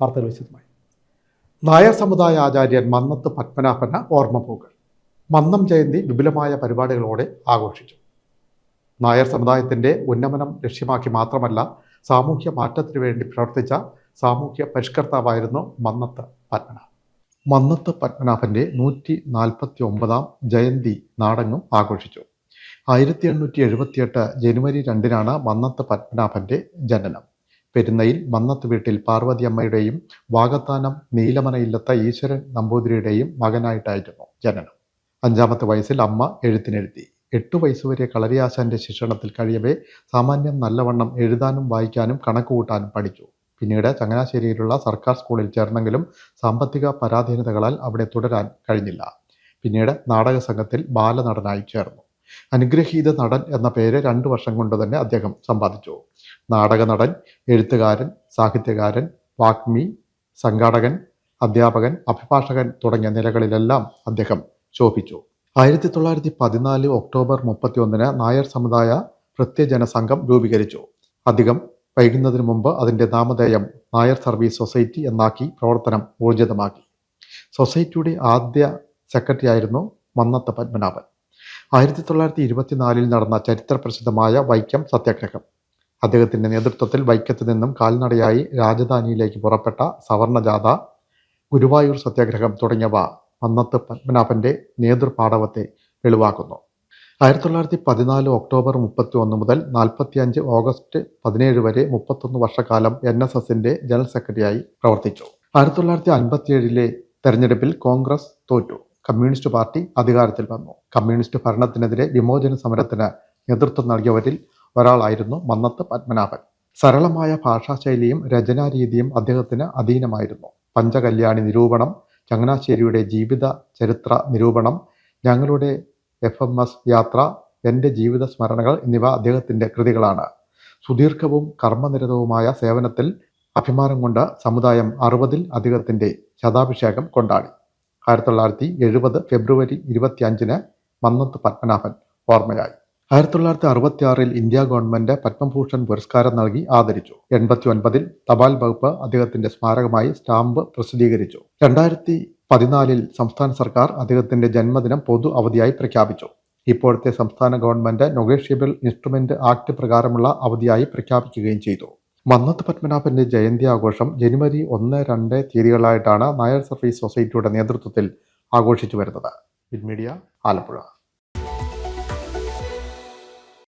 വാർത്തകൾ വിശദമായി. നായർ സമുദായ ആചാര്യൻ മന്നത്ത് പത്മനാഭന ഓർമ്മപ്പൂക്കൾ. മന്നം ജയന്തി വിപുലമായ പരിപാടികളോടെ ആഘോഷിച്ചു. നായർ സമുദായത്തിന്റെ ഉന്നമനം ലക്ഷ്യമാക്കി മാത്രമല്ല സാമൂഹ്യ മാറ്റത്തിനു വേണ്ടി പ്രവർത്തിച്ച സാമൂഹ്യ പരിഷ്കർത്താവായിരുന്നു മന്നത്ത് പത്മനാഭൻ. മന്നത്ത് പത്മനാഭന്റെ നൂറ്റി നാൽപ്പത്തി ഒമ്പതാം ജയന്തി നാടങ്ങും ആഘോഷിച്ചു. ആയിരത്തി എണ്ണൂറ്റി എഴുപത്തിയെട്ട് ജനുവരി രണ്ടിനാണ് മന്നത്ത് പത്മനാഭന്റെ ജനനം. പെരുന്നയിൽ മന്നത്ത് വീട്ടിൽ പാർവതി അമ്മയുടെയും വാകത്താനം നീലമനയില്ലത്ത ഈശ്വരൻ നമ്പൂതിരിയുടെയും മകനായിട്ടായിരുന്നു ജനനം. അഞ്ചാമത്തെ വയസ്സിൽ അമ്മ എഴുത്തിനെഴുതി. എട്ടു വയസ്സുവരെ കളരിയാശാന്റെ ശിക്ഷണത്തിൽ കഴിയവേ സാമാന്യം നല്ലവണ്ണം എഴുതാനും വായിക്കാനും കണക്കുകൂട്ടാനും പഠിച്ചു. പിന്നീട് ചങ്ങനാശ്ശേരിയിലുള്ള സർക്കാർ സ്കൂളിൽ ചേർന്നെങ്കിലും സാമ്പത്തിക പരാധീനതകളാൽ അവിടെ തുടരാൻ കഴിഞ്ഞില്ല. പിന്നീട് നാടക സംഘത്തിൽ ബാലനടനായി ചേർന്നു. അനുഗ്രഹീത നടൻ എന്ന പേര് രണ്ടു വർഷം കൊണ്ട് തന്നെ അദ്ദേഹം സമ്പാദിച്ചു. നാടക നടൻ എഴുത്തുകാരൻ സാഹിത്യകാരൻ വാഗ്മി സംഘാടകൻ അധ്യാപകൻ അഭിഭാഷകൻ തുടങ്ങിയ നിലകളിലെല്ലാം അദ്ദേഹം ശോഭിച്ചു. ആയിരത്തി തൊള്ളായിരത്തി പതിനാല് ഒക്ടോബർ മുപ്പത്തി ഒന്നിന് നായർ സമുദായ പ്രത്യജന സംഘം രൂപീകരിച്ചു. അധികം വൈകുന്നതിന് മുമ്പ് അതിന്റെ നാമധേയം നായർ സർവീസ് സൊസൈറ്റി എന്നാക്കി പ്രവർത്തനം ഊർജിതമാക്കി. സൊസൈറ്റിയുടെ ആദ്യ സെക്രട്ടറി ആയിരുന്നു മന്നത്ത് പത്മനാഭൻ. ആയിരത്തി തൊള്ളായിരത്തി ഇരുപത്തിനാലിൽ നടന്ന ചരിത്ര പ്രസിദ്ധമായ വൈക്കം സത്യാഗ്രഹം. അദ്ദേഹത്തിന്റെ നേതൃത്വത്തിൽ വൈക്കത്ത് നിന്നും കാൽനടയായി രാജധാനിയിലേക്ക് പുറപ്പെട്ട സവർണജാഥ ഗുരുവായൂർ സത്യാഗ്രഹം തുടങ്ങിയവ മന്നത്ത് പത്മനാഭന്റെ നേതൃപാടവത്തെ വെളിവാക്കുന്നു. ആയിരത്തി തൊള്ളായിരത്തി പതിനാല് ഒക്ടോബർ മുപ്പത്തി ഒന്ന് മുതൽ നാൽപ്പത്തിയഞ്ച് ഓഗസ്റ്റ് പതിനേഴ് വരെ മുപ്പത്തൊന്ന് വർഷക്കാലം എൻ എസ് എസിന്റെ ജനറൽ സെക്രട്ടറിയായി പ്രവർത്തിച്ചു. ആയിരത്തി തൊള്ളായിരത്തി അൻപത്തിയേഴിലെ തെരഞ്ഞെടുപ്പിൽ കോൺഗ്രസ് തോറ്റു. കമ്മ്യൂണിസ്റ്റ് പാർട്ടി അധികാരത്തിൽ വന്നു. കമ്മ്യൂണിസ്റ്റ് ഭരണത്തിനെതിരെ വിമോചന സമരത്തിന് നേതൃത്വം നൽകിയവരിൽ ഒരാളായിരുന്നു മന്നത്ത് പത്മനാഭൻ. സരളമായ ഭാഷാശൈലിയും രചനാരീതിയും അദ്ദേഹത്തിന് അധീനമായിരുന്നു. പഞ്ചകല്യാണി നിരൂപണം ചങ്ങനാശ്ശേരിയുടെ ജീവിത ചരിത്ര നിരൂപണം ഞങ്ങളുടെ എഫ് എം എസ് യാത്ര എന്റെ ജീവിത സ്മരണകൾ എന്നിവ അദ്ദേഹത്തിന്റെ കൃതികളാണ്. സുദീർഘവും കർമ്മനിരതവുമായ സേവനത്തിൽ അഭിമാനം കൊണ്ട് സമുദായം അറുപതിൽ അദ്ദേഹത്തിന്റെ ശതാഭിഷേകം കൊണ്ടാടി. ആയിരത്തി തൊള്ളായിരത്തി എഴുപത് ഫെബ്രുവരി ഇരുപത്തി അഞ്ചിന് മന്നത്ത് പത്മനാഭൻ ഓർമ്മയായി. ആയിരത്തി തൊള്ളായിരത്തി അറുപത്തി ആറിൽ ഇന്ത്യ ഗവൺമെന്റ് പത്മഭൂഷൺ പുരസ്കാരം നൽകി ആദരിച്ചു. എൺപത്തി ഒൻപതിൽ തപാൽ വകുപ്പ് അദ്ദേഹത്തിന്റെ സ്മാരകമായി സ്റ്റാമ്പ് പ്രസിദ്ധീകരിച്ചു. രണ്ടായിരത്തി പതിനാലിൽ സംസ്ഥാന സർക്കാർ അദ്ദേഹത്തിന്റെ ജന്മദിനം പൊതു അവധിയായി പ്രഖ്യാപിച്ചു. ഇപ്പോഴത്തെ സംസ്ഥാന ഗവൺമെന്റ് നൊഗേഷ്യബിൾ ഇൻസ്ട്രുമെന്റ് ആക്ട് പ്രകാരമുള്ള അവധിയായി പ്രഖ്യാപിക്കുകയും ചെയ്തു. മന്നത്ത് പത്മനാഭന്റെ ജയന്തി ആഘോഷം ജനുവരി ഒന്ന് രണ്ട് തീയതികളായിട്ടാണ് നായർ സർവീസ് സൊസൈറ്റിയുടെ നേതൃത്വത്തിൽ ആഘോഷിച്ചു വരുന്നത്. മീഡിയ ആലപ്പുഴ.